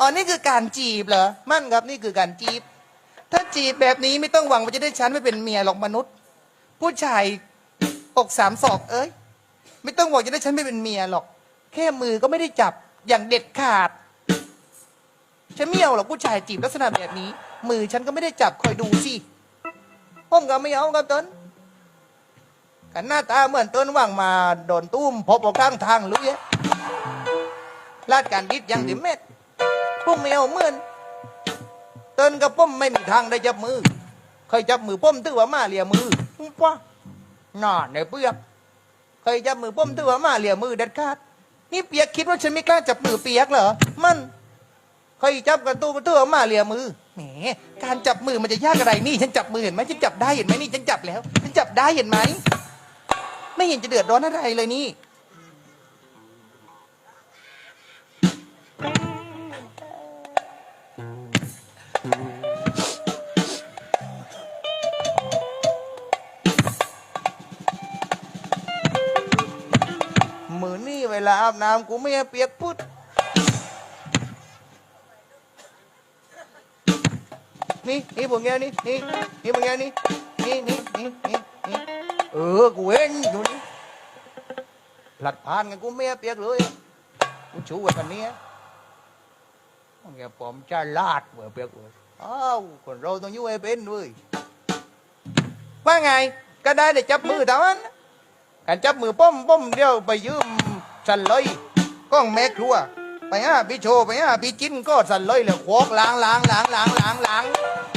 อ๋อนี่คือการจีบเหรอมั่นครับนี่คือการจีบ ถ้าจีบแบบนี้ไม่ต้องหวังว่าจะได้ฉันไม่เป็นเมียหรอกมนุษย์ ผู้ชายอกสามศอกเอ้ยไม่ต้องหวังจะได้ฉันไม่เป็นเมียหรอก แค่มือก็ไม่ได้จับอย่างเด็ดขาดฉันไม่เอาหรอกผู้ชายจีบลักษณะแบบนี้ มือฉันก็ไม่ได้จับคอยดูสิผมก็ไม่เอาครับต้นกันหน้าตาเหมือนต้นว่างมาโดนตุ้มพบเอาข้างทางรู้ยะลาดการดิดย่างดียวเม็ด ผมไม่เอาเหมือนเต้นกับผมไม่มีทางได้จับมือเคยจับมือผมถือว่ามาเลียมือป้าหน้าในเปียกเคยจับมือผมถือว่ามาเลียมือเด็ดขาดนี่เปียกคิดว่าฉันไม่กล้าจับมือเปียกเหรอมันเคยจับกันตู้ตู้เอามาเลียมือแหมการจับมือมันจะยากอะไรนี่ ฉันจับมือเห็นไหมฉันจับได้เห็นไหมนี่ฉันจับแล้ว ฉันจับได้เห็นไหมไม่เห็นจะเดือดร้อนอะไรเลยนี่ ลาอาบน้ำกูไม่ให้เปียกพุดนี่นี่พวกแกนี่นี่นี่พวกแกนี่นี่นี่นี่นี่นี่เออกูเองอยู่นี่หลัดผ่านกันกูไม่ให้เปียกเลยกูชูไว้กันนี้พวกแกผมจะลาดเบื่อเปียกเลยอ้าวคนเราต้องอยู่ให้เป็นด้วยว่าไงก็ได้แต่จับมือเท่านั้นการจับมือป้อมป้อมเดียวไปยืม สันเลยก้องแม่ครัว ไปหาพี่โชว์ไปหาพี่จิ้นก็สันเลยเลยโคกล้างล้างล้างล้างล้างล้าง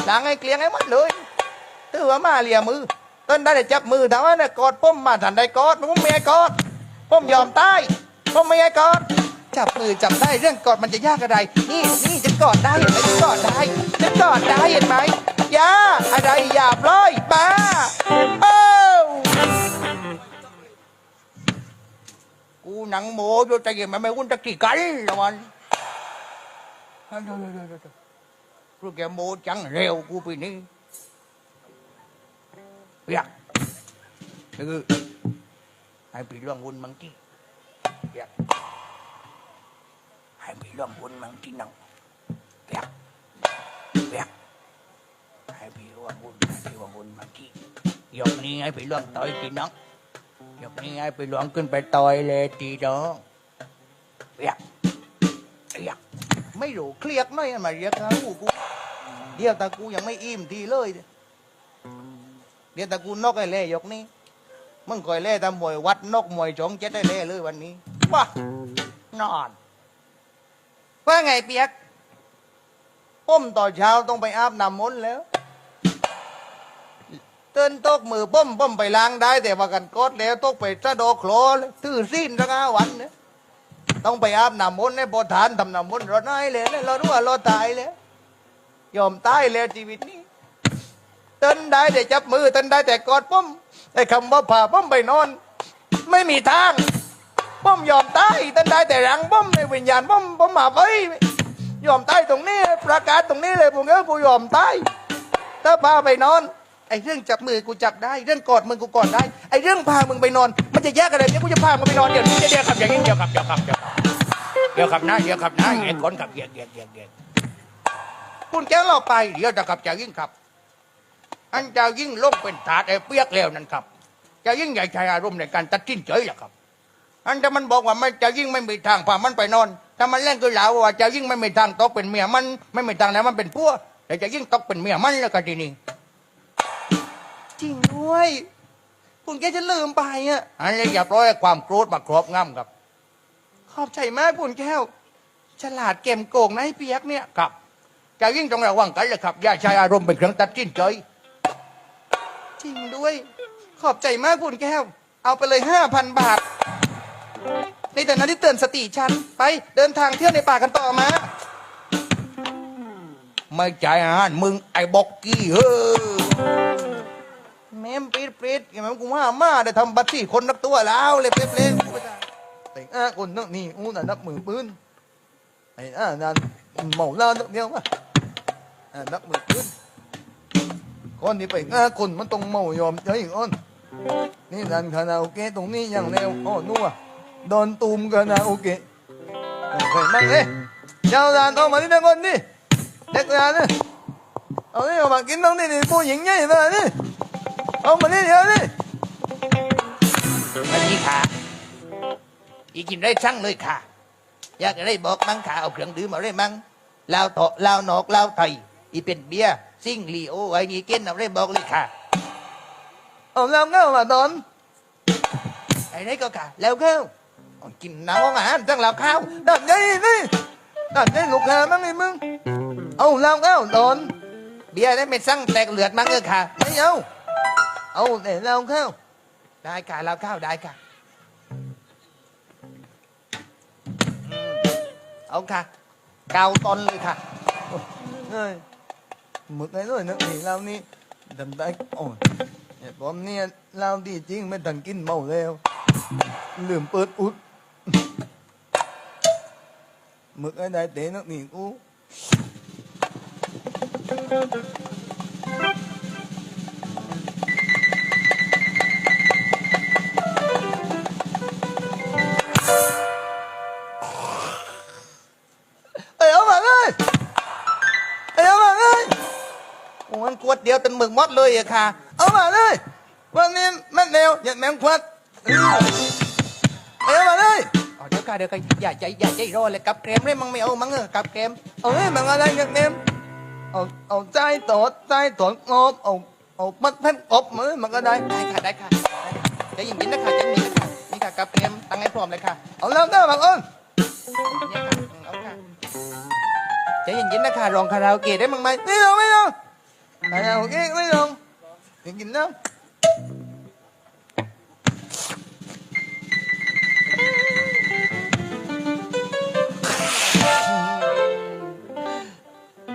ล้างให้เกลี้ยงให้หมดเลยถือว่ามาเลียมือต้นได้แต่จับมือแต่ว่าเนี่ยกอดป้มมาทันได้กอดผมไม่ให้กอดป้มยอมตายป้มไม่ให้กอดจับมือจับได้เรื่องกอดมันจะยากอะไร นี่นี่จะกอดได้เห็นไหมจะกอดได้จะกอดได้เห็นไหมยาอะไรหยาบเลยบ้าเอ้ กูหนังโมอยู่ใจเย็นมันไม่วุ่นตะกี้กันละมันพวกแกโมจังเร็วกูไปนี้เรียกคือให้ปีร่วงวุ่นมังกี้เรียกให้ปีร่วงวุ่นมังกี้นังเรียกเรียกให้ปีร่วงวุ่นให้ปีร่วงวุ่นมังกี้ยกนี้ให้ปีร่วงต่อยกี่น้อง ยกนี้ไอ้ไปหลวงขึ้นไปต่อยเลยทีเดียวเรียกเรียกไม่รู้เครียดหน่อยมาเรียกนะกูกูเดียวตากูยังไม่อิ่มทีเลยเดียวตากูนกไอ้เล่ยกนี้มึงคอยเล่ตามวยวัดนกมวยจงเจ็ดได้เล่เลยวันนี้ว้านอนว่าไงเปียกป้มต่อเช้าต้องไปอาบน้ำมนต์แล้ว ต้นตกมือป้อมป้อมไปล้างได้ แต่ว่ากันกดแล้วตกไปสะดอกโคลเลยตื้อสิ้นสักห้าวันเนี่ยต้องไปอาบน้ำมนต์ให้พอทานทำน้ำมนต์รถน้อยเลยเรารู้ว่าเราตายแล้วยอมตายแล้วชีวิตนี้เต้นได้แต่จับมือเต้นได้แต่กอดป้อมแต่คำว่าผ่าป้อมไปนอน ไม่มีทางป้อมยอมตายเต้นได้แต่รังป้อมในวิญญาณป้อมป้อมมาไปยอมตายตรงนี้ประกาศตรงนี้เลยพวกเอ้ยกูยอมตายถ้าพาไปนอน ไอ้เรื่องจับมือกูจับได้ เรื่องกอดมึงกูกอดได้ ไอ้เรื่องพามึงไปนอน มันจะแยกอะไรเนี่ยกูจะพามึงไปนอนเดี๋ยวนี้เดี๋ยวเดี๋ยวครับอย่างนี้เดี๋ยวครับเดี๋ยวครับเดี๋ยวครับเดี๋ยวครับนะเดี๋ยวครับนะเอ็นคนครับเดี๋ยวเดี๋ยวเดี๋ยวเดี๋ยวคุณแก้วเราไปเดี๋ยวจะครับจะยิ่งครับ อันจะยิ่งลงเป็นถาดไอ้เปียกแล้วนั่นครับ จะยิ่งใหญ่ใจอารมณ์ในการตัดสินใจแหละครับ อันถ้ามันบอกว่ามันจะยิ่งไม่มีทางพามันไปนอนถ้ามันเล่นคือเหลาว่าจะยิ่งไม่มีทางตกเป็นเมียมันไม่มีทางไหนมันเป็นพัวแต่จะยิ่งตกเป็นเมียมันแล้วก็ทีนี้ จริงด้วยคุณแก้วจะลืมไปอะ อันนี้อย่าปล่อยให้ความโกรธมาครอบงำครับ ขอบใจมากคุณแก้ว ฉลาดเกมโกงนะไอ้เปียกเนี่ย ครับจะยิ่งต้องระวังกันเลยครับอย่าใช้อารมณ์เป็นเครื่องตัดสินใจจริงด้วย ขอบใจมากคุณแก้ว เอาไปเลยห้าพันบาท ในแต่นั้นที่เตือนสติฉัน ไปเดินทางเที่ยวในป่ากันต่อมา ไม่ใจายอาหารมึงไอ้บอกกี้เฮ้อแมปีดปีดแม่มกูว่ามาได้ทำบัตรสี่คนนักตัวแล้วเลยเปรี้ยๆกูไปได้แต่อ้าคนนั่นนี่อู้น่ะนับมือปืนไอ้อ้านั่นเมาเหล้านักเดียววะอ่านับมือปืนคนที่ไปอ้าคนมันต้องเมายอมใจอีกคนนี่ร้านคาราโอเกะตรงนี้อย่างเร็วอ๋อนู่นอะโดนตูมคาราโอเกะเคมั้งเอ้เจ้าดานเอามาที่นั่งคนนี่เด็กดานนี่เอาเนี่เอามากินตรงนี้นี่ผู้หญิงใหญ่มานี่ เอามานี่เดี๋ยวนี่อันนี้ค่ะ อีกินได้ช่างเลยค่ะ อยากจะได้บอกมั้งค่ะ เอาเครื่องดื่มมาได้มั้งลาวโตะลาวนอกลาวไทย อีเป็นเบียร์ซิ่งลีโอไอ้นี่เกินเอาได้บอกเลยค่ะ เอาแล้วเงามาตอนไอ้นี่ก็ค่ะ แล้วก็เอากินน้ำอาหารทั้งลาวข้าวดันใหญ่นี่ดันใหญ่ลูกค้ามั้งไอ้มึง เอาแล้วเงาตอนเบียร์ได้ไม่สั่งแตกเลือดมั้งเออค่ะ ไม่เอา เอาแต่เราเข้า ได้ค่ะลาวข้าวได้ค่ะอืมเอาค่ะเกาตอนเลยค่ะเฮ้ยหมึกไอ้ด้วยนะนี่เรานี่ดำได้โอ้ยเนี่ยผมเนี่ยเราดีจริงไม่ทันกินเมาแล้วลืมเปิดอุดหมึกไอ้ได้เตะนักหนีกูเอ้ มึกมดเลยอะค่ะ เอามาเลย วันนี้แมันเร็วอย่าแมงควัดเอามาเลยอ๋อเดี๋ยวค่ะเดี๋ยวค่ะอย่าใจอย่าใจร้อนเลยกับเกมเลยมังไม่เอามังเออกับเกมเอาเลยมันอะไรกันเนี่ยเอาเอาใจตดใจตดงบเอาเอาปัดแผ่นกบมือมันก็ได้ได้ค่ะได้ค่ะจเย็นๆนะคะจเย็นนะคะนี่ค่ะกับเกมตั้งให้พร้อมเลยค่ะเอาแล้วได้บังเอิญเนี่ยค่ะอืมเอาค่ะใจเย็นนะคะรองคาราโอเกะได้มั้งไหมไม่เอาไม่เอา ไม่เอาโอเคไม่เอากินกินน้ำ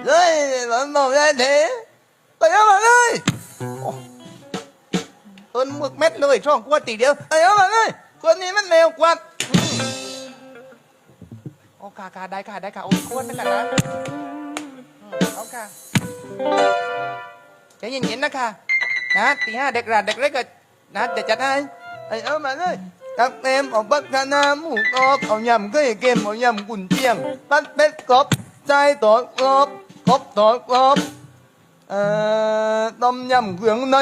เลยมันบอกได้เถอะไปเอามาเลยต้นหมึกเม็ดเลยช่องกวดตีเดียวไปเอามาเลยคนนี้มันเร็วกว่าโอ้ค่ะค่ะได้ค่ะได้ค่ะโอ้ยกวดนะคะนะอืมเอาค่ะ ใจเย็นๆนะคะนะตีห้าเด็กราดเด็กเล็กก็นะเดี๋ยวจัดให้ไอ้เอามาเลยกับเต็มเอาบักกะนาหมูกรอบเอายำก็ไอ้เกมเอายำกุนเชียงปัดเป็ดกรอบใจตอดกรอบกรอบตอดกรอบเอ่อต้มยำเครื่องใน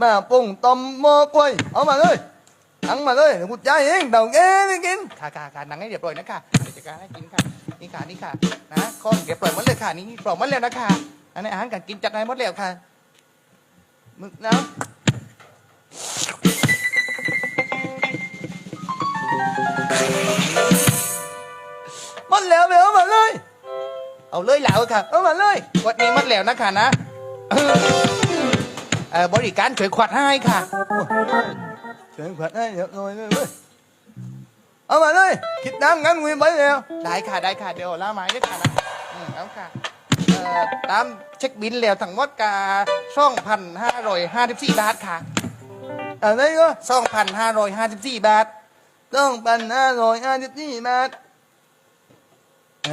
ม่ปุ้งต้มหม้อกล้วยเอามาเลยทั้งมาเลยเดี๋ยวกูจ่ายเองเต่าแกไม่กินค่ะค่ะค่ะนังให้เรียบร้อยนะค่ะเดี๋ยวจัดการให้กินค่ะนี่ค่ะนี่ค่ะนะข้อนเรียบร้อยหมดเลยค่ะนี่ปล่อยหมดแล้วนะค่ะ อันนี้อาหารการกินจัดให้หมดแล้วค่ะมึกน้ำหมันแล้วไปเอามาเลย เอาเลยแล้วค่ะ เอามาเลยกดนี้หมดแล้วนะค่ะนะเออบริการช่วยขวัดให้ค่ะเสียขวัญให้เดี๋ยวหน่อยเลยเอามาเลย คิดน้ำงั้นงุยไปแล้วได้ค่ะได้ค่ะเดี๋ยวล่าไม้ด้วยค่ะนะเอาค่ะตาม เช็คบินแล้วทั้งหมดกาช่องพันห้าร้อยห้าสิบสี่บาทค่ะอะไรก็ช่องพันห้าร้อยห้าสิบสี่บาทต้องปันห้าร้อยห้าสิบสี่บาท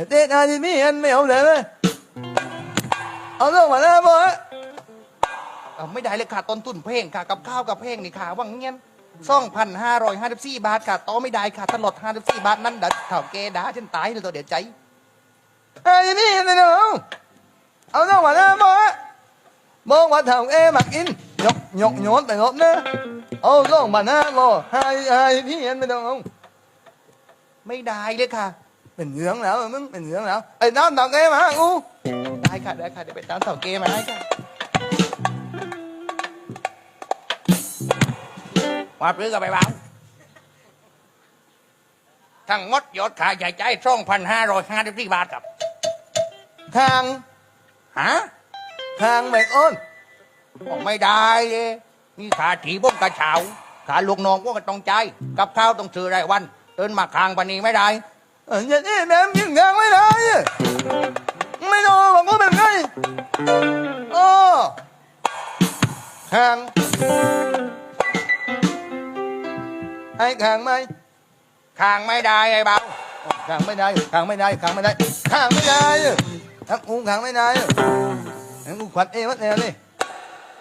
เต้นห้าสิบสี่อันไม่เอาเลยเว้ยเอาต้องมาแล้วบ่เอาไม่ได้เลยค่ะต้นทุนเพลงค่ะ กับข้าวกับเพลงนี่ค่ะว่างเงี้ยช่องพันห้าร้อยห้าสิบสี่บาทค่ะต่อไม่ได้ค่ะตลอดห้าสิบสี่บาทนั้นเดัดเถ่าเกด่าฉันตายเลยตัวเดี๋ยวใจห้าสิบสี่อันไม่ เอาเอาต้องมาแล้วบ่ฮะบอกว่าทำเอมักอินยกยกโยนไปรถนะเอาต้องมาหน้าบ่ห้าห้าสิบสี่อันไม่ต้องเอาไม่ได้เลยค่ะ เป็นเหลืองแล้วมึงเป็นเหลืองแล้วไอ้น้ำตอกเอมากูได้ค่ะได้ค่ะเดี๋ยวไปตามเถ่าเกมาให้ค่ะว่าปรือกับไปบ้างทั้งหมดยอดขายใหญ่ใจช่องพันห้าร้อยห้าสิบสี่บาทครับทาง ฮะทางไม่อ้นบอกไม่ได้เลยนี่ขาถีบ้งกระเช้าขาลูกน้องพวกก็ต้องใจายกับข้าวต้องซื้อรายวันเดินมาคางปานนี้ไม่ได้เอออย่างนี้แม่งยิงทางไม่ได้อะไม่รู้ว่ากูเป็นไงโอ้ทางให้ทางไหมคางไม่ได้ไอ้เบาทางไม่ได้ทางไม่ได้ทางไม่ได้ทางไม่ได้อะ ทางกูทางไม่ได้อะทางกูขวัญเองวัดแนวนี่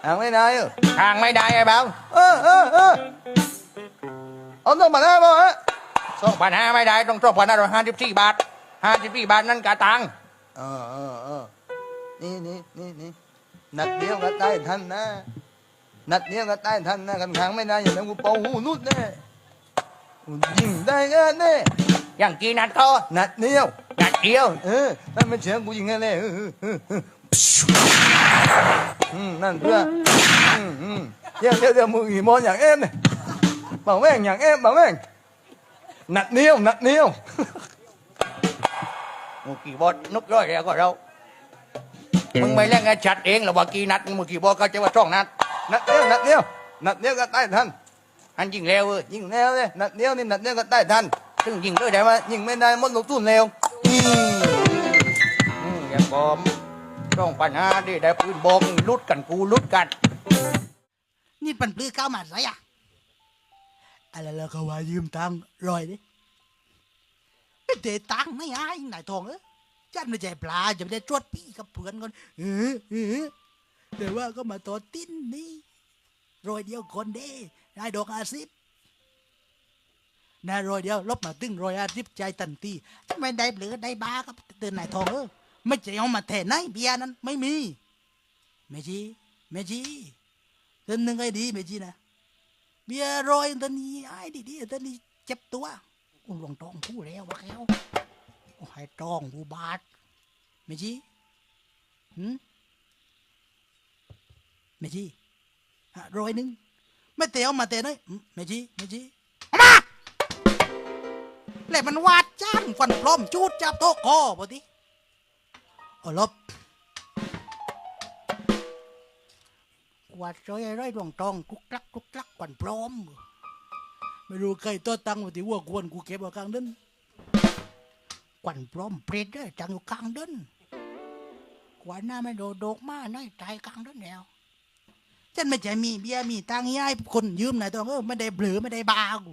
ทางไม่ได้อะคางไม่ได้ไอ้เบาเออเออเออเอาต้องมาหน้าบ่ฮะสองพันห้าไม่ได้ต้องสองพันห้าร้อยห้าสิบสี่บาทห้าสิบปีบาทนั่นกาตังเออเออเออนี่นี่นี่นี่นัดเดียวก็ได้ทันนะนัดเดียวก็ได้ทันนะกันขังไม่ได้อย่างนั้นกูเป่าหูนุดแน่กูยิงได้แน่แน่ อย่างกี่นัดก็นัดเดียวนัดเดียวเออถ้าไม่เชื่อกูยิงแน่แน่เออเออเออเอออืมนั่นเพื่ออืมอืมเดี๋ยวเดี๋ยวเดี๋ยวมืออีโมอนอย่างเอ็มเนี่ยบ่าวแม่งอย่างเอ็มบ่าวแม่งนัดเดียวนัดเดียวมึงกี่บอลนุกร้อยแล้วก็เรามึงไม่เล่นไงชัดเองหรอว่ากี่นัดมึงกี่บอลก็จะว่าช่องนัดนัดเดียวนัดเดียวนัดเดียวก็ได้ทันอันยิงเร็วเว้ยยิงแล้วเลยนัดเดียวนี่นัดเดียวก็ได้ทัน ซึ่งยิงด้วยแต่ว่ายิงไม่ได้หมดลงทุนเร็วอืมอืมอย่างบอมต้องปัญหาดิได้ปืนบอกนี่ลุดกันกูลุดกันนี่ปันปลื้อเข้ามาไรอะอะไรแล้วก็ว่ายืมตังค์รอยดิไม่เดตังค์ไม่ให้นายทองเออจันไม่ใจปลาจะไม่ได้จวดพี่กับเพื่อนก่อนเออเออแต่ว่าก็มาต่อติ้นนี่รอยเดียวคนเด้นายดอกอาซิบ นายรอยเดียวลบมาตึงรอยอาซิบใจตันทีทำไมได้เบลือได้บากับเตือนนายทองเออไม่จะเอามาแทนนายเบียร์นั้นไม่มีไม่จีไม่จีเดินหนึ่งไอ้ดีไม่จีนะเบียร์รอยตอนนี้ไอ้ดีดีตอนนี้เจ็บตัวอุ้งหลวงตองผู้แล้วว่าแล้วโอ้ให้ตองผู้บาดไม่จีหืมไม่จีฮะรอยหนึ่งไม่เตะเอามาเตะน่อยหืมไม่จีไม่จี แล้วมันวาดจ้างฟันพร้อมจูดจับโต๊ะคอพอดีเอาลบวาดซอยไอ้ไรดวงตองกุกลักกุกลักกวันพร้อม ไม่รู้ใครตัวตังว่าที่วัวกวนกูเก็บเอากลางเดินกวันพร้อมเปรตได้จังอยู่กลางเดินกว่าหน้าไม่โดดโดกมาน้อยใจกลางเดินแล้วฉันไม่ใช่มีเบียมีตังค์ให้คนยืมนายตองเออไม่ได้เบลือไม่ได้บากู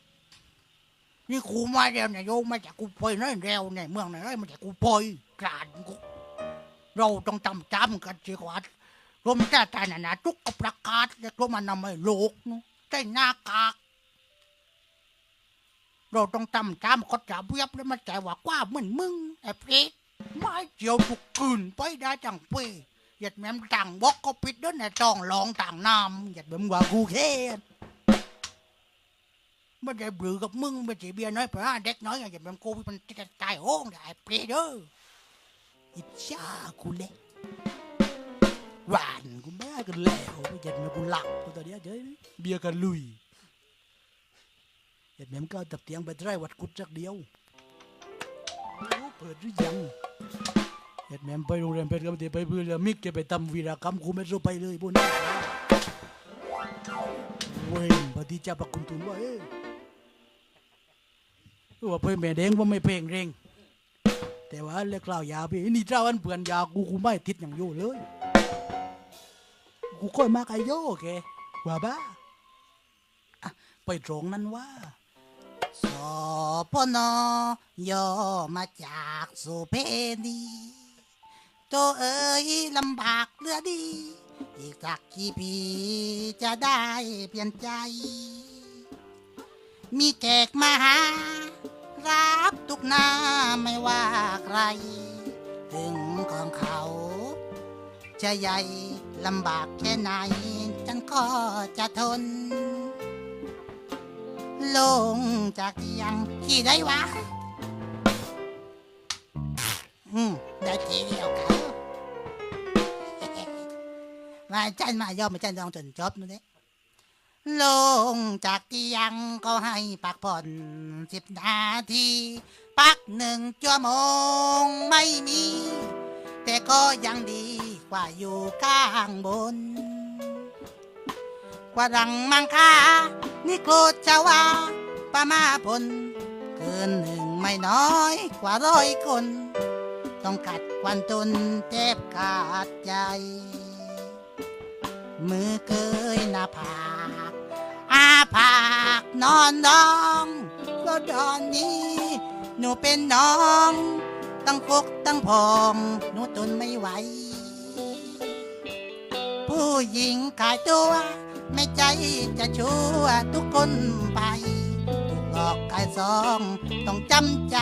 นี่กูมาแล้วเนี่ยโยมมาจากกูไปนั่นแล้วเนี่ยเมืองไหนมาจากกูไปกลานกูเราต้องจำจำกันสิกว่ารวมแต่แต่นานาทุกประกาศเรียกรวมมันนำไม่โลกเนอะใช่หน้ากากเราต้องจำจำก็จะเบียบแล้วมันใจว่ากว่าเหมือนมึงไอ้เพชรไม่เจียวทุกคืนไปได้จังเป้หยัดแม่มต่างบอกก็ปิดเด้วยในจองลองต่างนามหยัดแม่มว่ากูแค่ ไม่ได้เบือกับมึงไม่ใช่เบียร์น้อยเพราะเด็กน้อยหยัดแม่กูมันจะตายโห้งได้ไอ้เพชรเด้ออิจฉากูเล็กหวานกูไม่ได้กันแล้วไปยันมากูหลับตอนนี้เจ๊เบียร์กันลุยยันแม่ก็ตับเตียงไปไร้วัดกุดจักเดียวไม่รู้เปิดหรือยังยันแม่ไปโรงแรมเพชรก็ไม่ได้ไปเพื่อมิกจะไปทำวีรกรรมกูไม่รู้ไปเลยบนนี้เว้ยปฏิจจาปคุณตุนว่าเอ้ ว่าเพื่อนแม่แดงว่าไม่เพลงเร่ง แต่ว่าเล็กเล่ายาพี่นี่เจ้าอันเปื่อนยากูกูไม่ติดอย่างโยเลย กูค่อยมากไอโยแกว่าบ้าอะไปตรงนั้นว่าสพนย่อมาจากโสเพณีโตเอ๋ยลำบากเหลือดี อีกสักกี่ปีจะได้เปลี่ยนใจ มีแขกมาหา รับทุกหน้าไม่ว่าใคร ถึงของเขา จะใหญ่ลำบากแค่ไหน ฉันก็จะทน ลงจากเตียงที่ได้วะ อืม ได้ทีเดียวเขามาจันมายอมมาจันลองจนจบนู่นเด้ ลงจากเตียงก็ให้พักผ่อนสิบนาที พักหนึ่งชั่วโมงไม่มี แต่ก็ยังดีกว่าอยู่ข้างบน กว่าดังมังคานี่โกรธจะว่าประมาพลเกินหนึ่งไม่น้อยกว่าร้อยคน ต้องกัดควันจนเจ็บขาดใจ มือเกยหน้าผา ผากนอนน้องก็ดอนนี้ หนูเป็นน้อง ตั้งฟกตั้งพองหนูทนไม่ไหว ผู้หญิงขายตัว ไม่ใจจะชั่วทุกคนไปถูกหลอกขายซองต้องจำใจ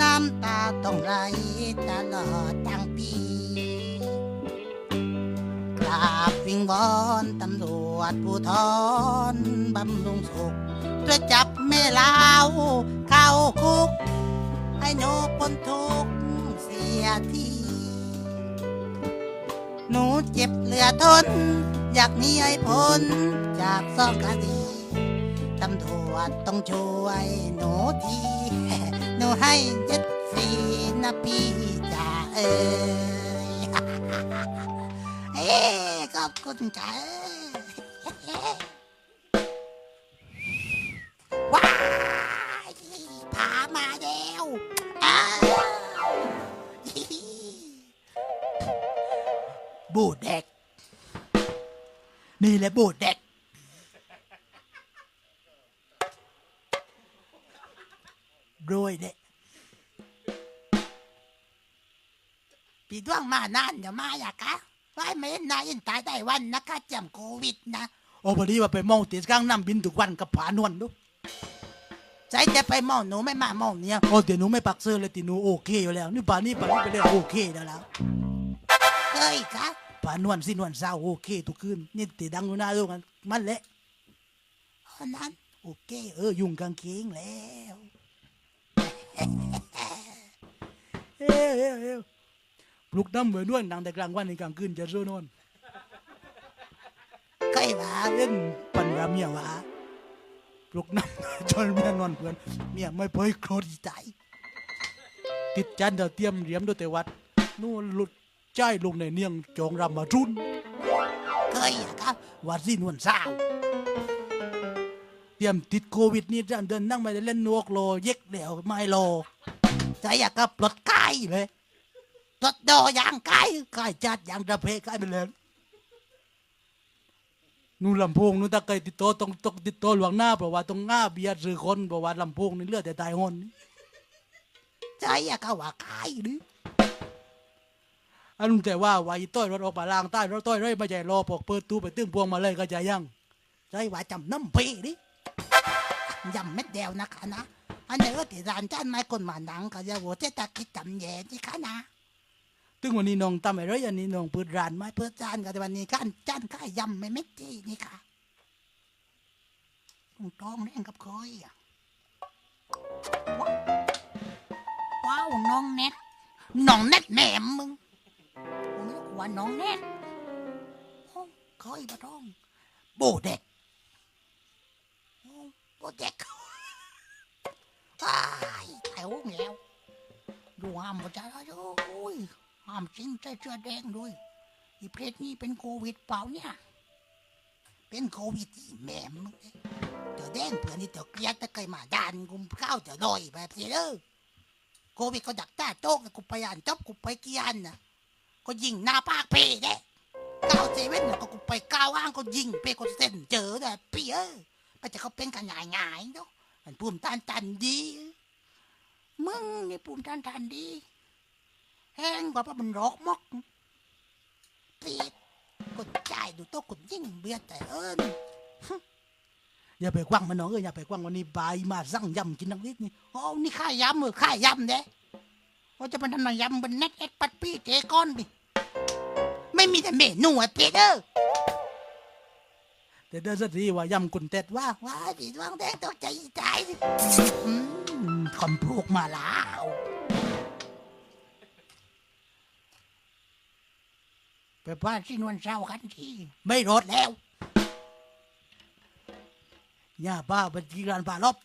น้ำตาต้องไหลตลอดทั้งปี กราบวิงวอนตำรวจผู้ทอนบำรุงสุขช่วจับแม่ลาวเข้าคุก ให้หนูพ้นทุกเสียทีหนูเจ็บเหลือทน อยากหนีให้พ้นจากซองคดีตำรวจต้องช่วยหนูทีหนูให้เจ็ดสีนะพี่จ่าเอ้ย ขอบคุณจ้าว้ายผามาแล้วอ้าวบูดเด็กนี่แหละบูดเด็กรวยเด็กปีดวงมานานเดี๋ยวมาอยากกะ ไว้ไม่เห็นนายเห็นตายได้วันนะคะจำโควิดนะ โอ้พอดีว่าไปเมาติดกลางน้ำบินทุกวันกับผานวลดูใจจะไปเมาหนูไม่มาเมาเนี่ยโอ้เดี๋ยวหนูไม่ปักเสื้อเลยติหนูโอเคอยู่แล้ว นี่ป่านนี้ป่านนี้ไปเรียกโอเคแล้วแล้วเฮ้ยคะป่านวลสินวลสาวโอเคทุกคืนนี่ติดังอยู่หน้าดูกันมันแหละอันนั้นโอเค เออยุ่งกางเกงแล้วเอ้ยเอ้ยเอ้ยป ลุกน้ำเหมือนนวลดังแต่กลางวันในกลางคืนจะโซนอนใกล้ว่าเล่นปันราเมียว่าปลุกน้ำจนเมียนอนเพื่อนเมียไม่พอยโคตรใจติดจันเดาเตรียมเหรียมด้วยแต่วัดนู่นหลุดใจลงในเนียงจองรำมารุนเคยอะครับวัดสินวนสาวเตรียมติดโควิดนี่จันเดินนั่งไม่ได้เล่นนวกโลเย็กเดี่ยวไม่โลใจอยากกับปลดไก่เลย ปลดดออย่างไก่ไก่จัดอย่างระเพไก่ไปเลยนู่นลำพงนู่นตะไกติดโตต้องต้องติดโตหลวงหน้าเพราะว่าต้องง่าเบียดซื้อคนเพราะว่าลำพงนี่เลือดแต่ตายหนใจอะก็ว่าขายหรืออันแต่ว่าว่าอีต้อยรถออกมาล่างใต้รถต้อยไรไม่ใจรอปอกเปิดตู้ไปตึ้งพวงมาเลยก็จะยังใจว่าจำน้ำพีดิยำเม็ดเดียวนะคะนะอันนี้ก็ติดร้านจ้านไม้คนมาหนังก็จะโหวตตะคิดจำแย่ที่คะนะ ตึงวันนี้น้องทำอะไรอันนี้น้องเปิดร้านไม้เปิดจานกันแต่วันนี้การจานข้ายยำไม่เม็ดจีนี่ค่ะต้องต้องเล่นกับเคยอะว้าวว้าน้องเน็ตน้องเน็ตแหนมมึงมึงไม่ต้องกลัวน้องเน็ตโอ้เคยปะท้องโบเด็กโบเด็กอ้ายแถวแมวดูห้ามประจาโอ้ย ห้ามจริงใจเสื้อแดงด้วยอีเพศนี้เป็นโควิดเปล่าเนี่ย เป็นโควิดอีแหม่มเนี่ยเดี๋ยวแดงเผื่อนี่เดี๋ยวเกลียดตะไคยมาดานกุมข้าวเดี๋ยวลอยแบบนี้เด้อโควิดก็ดักตาโต๊ะกูไปอ่านจบกูไปเกียนนะก็ยิงหน้าปากเพเด้ก้าวเซเว่นก็กูไปก้าวอ้างก็ยิงเปก็เส้นเจอแต่เปียไปจะเขาเป็นกันง่ายๆเนาะมันปุ่มต้านตันดี มึงนี่ปุ่มต้านตันดี แห้งกว่าเพราะมันรอกมกตีดกดจ่ายดูโต๊ะกดยิ่งเบียดแต่เอิญอย่าไปกว้างมันน้องเอ้ยอย่าไปกว้างวันนี้บายมาสั่งยำกินนังนิดนี่โอ๋อนี่ข้ายำเออข้ายำเด้ว่าจะเป็นทำไมยำบนเน็ตเอ็ดปัดปี้เจก้อนบิไม่มีแต่เมนูอะเปเดอร์แต่เดินสักทีว่ายำกุนเต็ดว่าว้าดีดวงแดงตกใจใจอืมคำพูกมาแล้ว ไปบ้านที่นวลเศร้ากันทีไม่รถแล้วย่าป้าเป็นกีฬานป่าลบ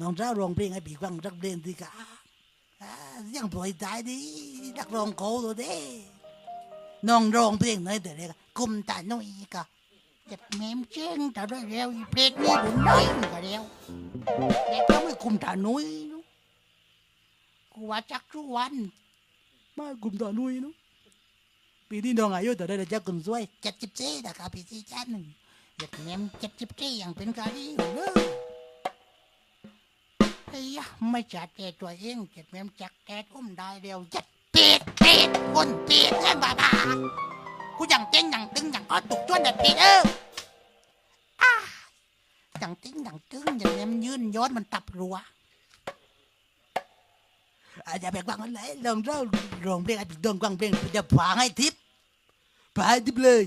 น้องเจ้าร้องเพลงให้ปีกวังสักเพลงสิกะอ่ายังปล่อยใจดีนักร้องโคตัวเด้น้องร้องเพลงไหนแต่เด็กกุมตาหนุ่ยกะเจ็บแมมเจ้งแต่ได้เร็วอีเพลงนี้บุญน้อยก็เร็วเด็กก็ไม่คุมตาหนุ่ยนอะโคกูว่าจักทุกวันมากลุ่มต่อนุยเนาะ ปีนี้น้องอายุแต่ได้จักคนสวยเจ็ดสิบสี่นะครับพี่ที่จันหนึ่งเด็กแม่มเจ็ดสิบสี่ยังเป็นกาดีอยู่เลยไอ้ยะไม่จัดแต่ตัวเองเจ็ดแม่มจักแกอุ้มได้เร็วจัดเป็ดเป็ดคนเป็ดเล่นบ้าบ้ากูยังเต้นยังตึงอยังก็ตุกจวนแต่เป็ดเอออ้ายังเต้นยังตึงอย่างแม่มยื่นย้อนมันตับรัว อาจจะไปกวางอะไรลองเล่าลองเพลงอาจจะโดนกวางเพลงจะผางให้ทิปผางให้ทิปเลย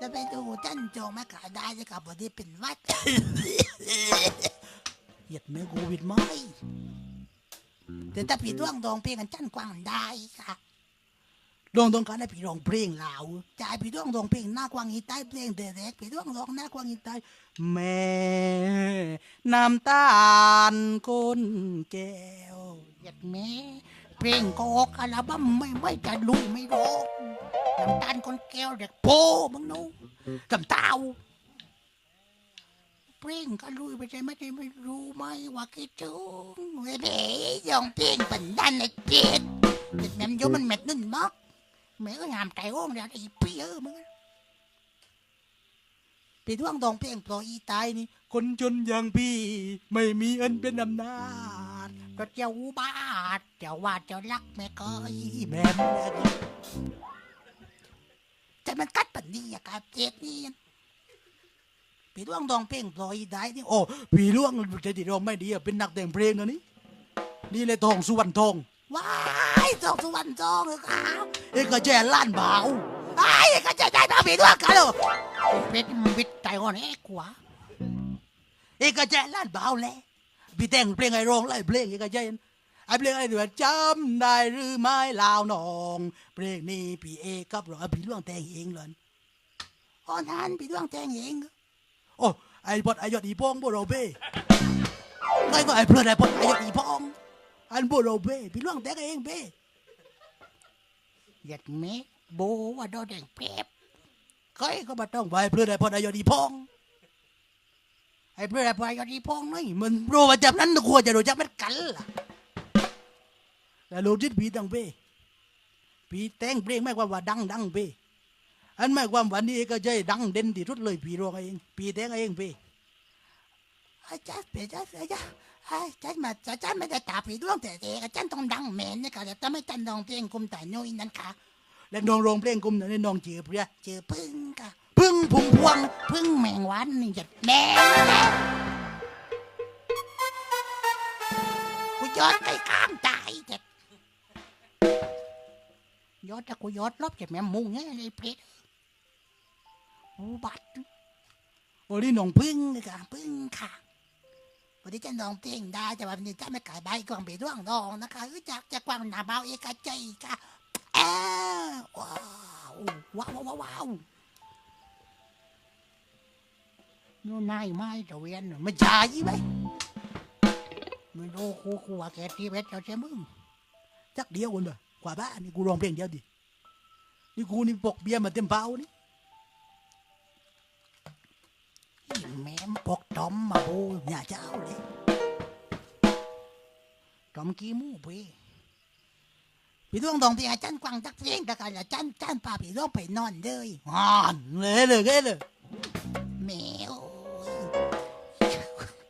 จะไปดูจันโจมาขาได้จะกับบอดีเป็นวัดเหยียดแม่โควิดไหมแต่ถ้าพี่ดวงดองเพลงกันจันกวางได้ค่ะดวงดองกันได้พี่ร้องเพลงลาวจ่ายพี่ดวงดองเพลงหน้ากวางอีใต้เพลงเด็กๆพี่ดวงดองหน้ากวางอีใต้แม่น้ำตาลคนแก้ว เหยียดแม่เพลงก็ออกอัลบั้มไม่ไม่จะลุยไม่ร้องน้ำตาลคนแก้วเด็กโพมึงนู้กำเต้าเพลงก็ลุยไปใช่ไหมที่ไม่รู้ไหมว่าคิดถึงเว้ยเดยองเพลงปันดันไอ้เจ็ดเด็กแม่มโยมันเม็ดนุ่นมักแม่ก็ยามใจโอ้งเดี๋ยวไอ้เปี้ยมึงพี่ดวงดองเพลงปล่อยอีตายนี่ คนจนอย่างพี่ ไม่มีเอันเป็นอำนาจ ก็เจ้าบาดเจ้าว่าเจ้ารักแม่ก็อีแม่แม่ก็แต่มันกัดปันนี้อะครับเจ็ดนี่พี่ล่วงดองเพลงปล่อยได้นี่โอ้พี่ล่วงจะติดร้องไม่ดีอะเป็นนักแต่งเพลงนะนี่นี่เลยทองสุวรรณทองว้ายทองสุวรรณทองเลยครับเอกแจล้านเบาไอ้เอกแจใจตาพี่ล่วงกันเหรอเป็นวิทย์ใจอ่อนเอกกว่าเอกแจล้านเบาแหละ พี่แต่งเพลงไอ้ร้องไล่เพลงอีกก็ใจนไอ้เพลงไอ้เดือดจำได้หรือไม่ลาวนอง เพลงนี้พี่เอกับร้อพี่ล่วงแต่งเองเลยอ๋อนั้นพี่ล่วงแต่งเองโอ้ไอ้บทไอ้ยอดอีพองบ่เราเบ้ไงก็ไอ้เพลงไอ้บทไอ้ยอดอีพองอันบ่เราเบ้พี่ล่วงแต่งเองเบ้ยัดเมฆโบว่าดอแดงเป๊บเคยก็มาต้องไปเพลงไอ้บทไอ้ยอดอีพอง ไอ้เพื่อนไอ้พายอดีพองนี่มันรู้ว่าจับนั้นควจะรู้จักมันกันล่ะแต่รู้จิตผีดังเป้ผีแต่งเพลงไม่ความว่าดังดังเป้อันไม่ความว่านี่ก็ใจดังเด่นที่สุดเลยผีรองเองผีแต่งเองเป้อาจารย์เป้อาจารย์อาจารย์อาจารย์มาอาจารย์ไม่ได้ตาผีดวงแต่เด็กอาจารย์ต้องดังแมนนี่ค่ะแต่ไม่จันดองเพลงกุมแต่น้อยนั่นค่ะและน้องร้องเพลงกุมนั้นน้องเจือเพื่อเจือพึ่ง พึ่งพุ่งพวง พึ่งแมงวันนี่จะแม่กูยอดไปกลางใจเจ็ดยอดแต่กูยอดรอบจ็ดแม่มุงไงเลยเพชรอูบัดโอ้นี่น้องพึ่งเลยค่ะพึ่งค่ะวันนี้จะน้องเพลงได้แต่ว่าวันนี้จะไม่ขายใบกวางไปร่วงดองนะคะรู้จักจะกวางหนาเบาเอกใจค่ะแอบว้าวว้าวว้าว นู่นนายไม้ตะเวียนไม่จ่ายไหมไม่รู้กูกูว่าแกตีเวทเจ้าใช่มึงจักเดียวคนเด้อกว่าบ้านนี่กูร้องเพลงเดียวดินี่กูนี่ปกเบียร์มาเต็มเป้านี่แม่มปกตอมมาโบอย่าเจ้าเลยตอมกี่หมู่เพ่พี่ดวงดองพี่อาจารย์กวางจักเพลงตะกันอาจารย์อาจารย์พาพี่ดวงไปนอนเลยอ่อนเลยเลยเลย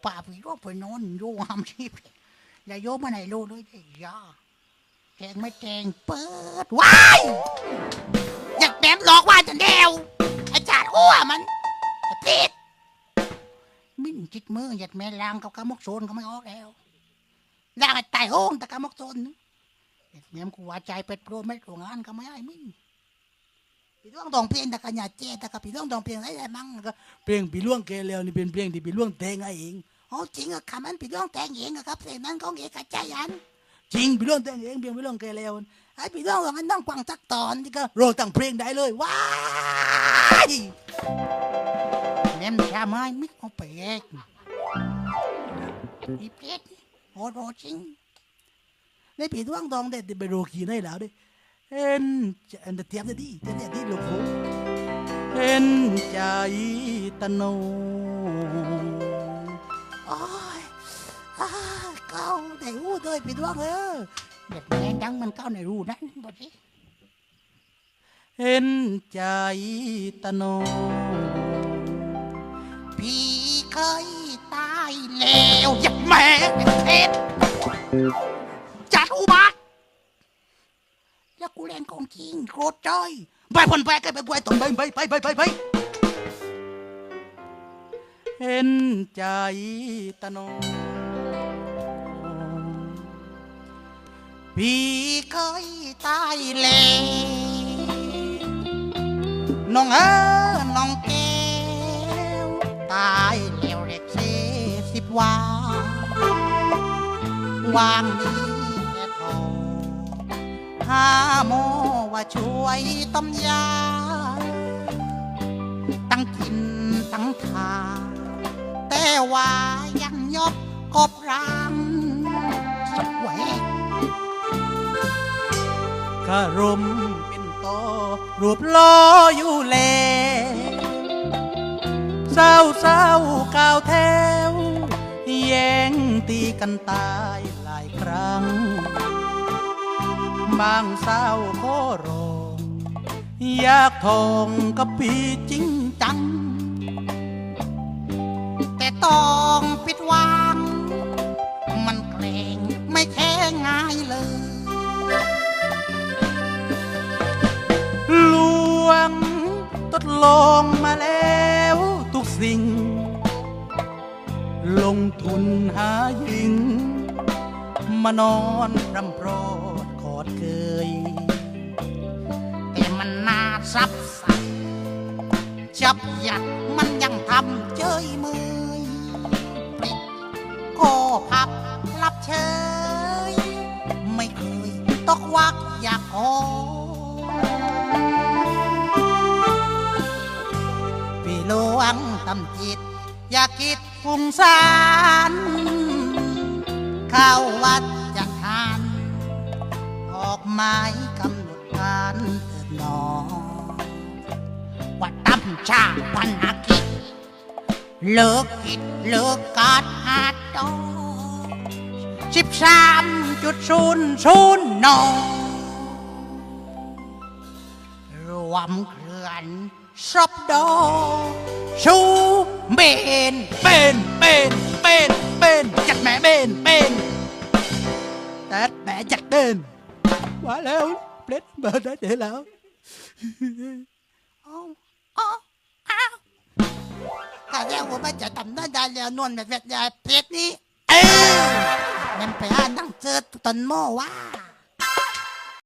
ป่าผีก็ไปนอนโยหามชีพอย่าโยมาไหนโลด้วยเด้ยาแทงไม่แทงเปิดว้ายอยากแบมหลอกว่าจะเดวอาจารย์อ้วมันติดมิ้นจิตมืออยากแม่ล้างกับกามกโซนก็ไม่ออกแล้วล้างไอ้ตายโห้งแต่กามกโซนอยากแม่มกูว่าใจเป็ดโปรไม่ตรงงานก็ไม่ได้มิ้นพี่ล่วงดองเพลงตะกันยาเจตะกับพี่ล่วงดองเพลงอะไรได้มั่งก็เพลงพี่ล่วงแกแล้วนี่เป็นเพลงที่พี่ล่วงแต่งเอง อ๋อจริงอะคำนั้นพี่ล่วงแต่งเองอะครับเพลงนั้นของเอกชัยยันจริงพี่ล่วงแต่งเองเพลงพี่ล่วงแกแล้วไอ้พี่ล่วงว่างั้นต้องกวางสักตอนที่ก็ร้องตั้งเพลงได้เลยว้ายแม่มชาไม้มิกเอาไปเองอีเพชรโอ้โหจริงในพี่ล่วงดองได้ไปโรกีในแล้วดิเห็นใจอันเทียบได้ดีเทียบได้ดีลูกหูเห็นใจตะโน อ้ยอ้ายเก้าได้อู้ด้วยพี่ดวงเออเด็กแม่ดังมันเข้าในรูนั้นบดสิเห็นใจตะโนพี่เคยตายแล้วย่าแม่เทศจัดอุบาทแล้วกูเล่นของจริงโคตรใจไปพ่นไปกันไปกวตนไปไปไปไปไปไปเห็นใจตะโน พี่เคยตายแล้วน้องเออน้องแก้วตายแล้วเรียกเสสิบวาวางนี้แค่ทองหาโมว่าช่วยต้มยา ตั้งกินตั้งทาแต่ว่ายังยบกบรังสวย คารมเป็นต่อรูปล้ออยู่แลเศร้าเศร้าก้าวแถวแย่งตีกันตายหลายครั้ง บางเศร้าโคโรงอยากทองกับพี่จริงจัง แต่ต้องผิดวังมันเกรงไม่แค่ง่ายเลย วง ทดลองมาแล้วทุกสิ่ง ลงทุนหาหญิง มานอนรำโปรดกอดเคย แต่มันน่าซับสันจับหยัดมันยังทำเจยมือปิดก็พับรับเชย ไม่เคยตกวักอยากขอ ลวงตำจิต อย่าคิดฟุ้งซ่านเข้าวัดจะทาน ออกหมายกำหนดการเถิดหนอว่าตั้มชาพันอากิจเลิกคิดเลิกการอาดดอสิบสามจุดศูนย์ศูนย์นอรวมเคลื่อน ซบดอชูเบนเป็นเป็นเป็นเป็นจัดแม่เบนเป็นแต่แม่จัดเบนว่าแล้วเปล็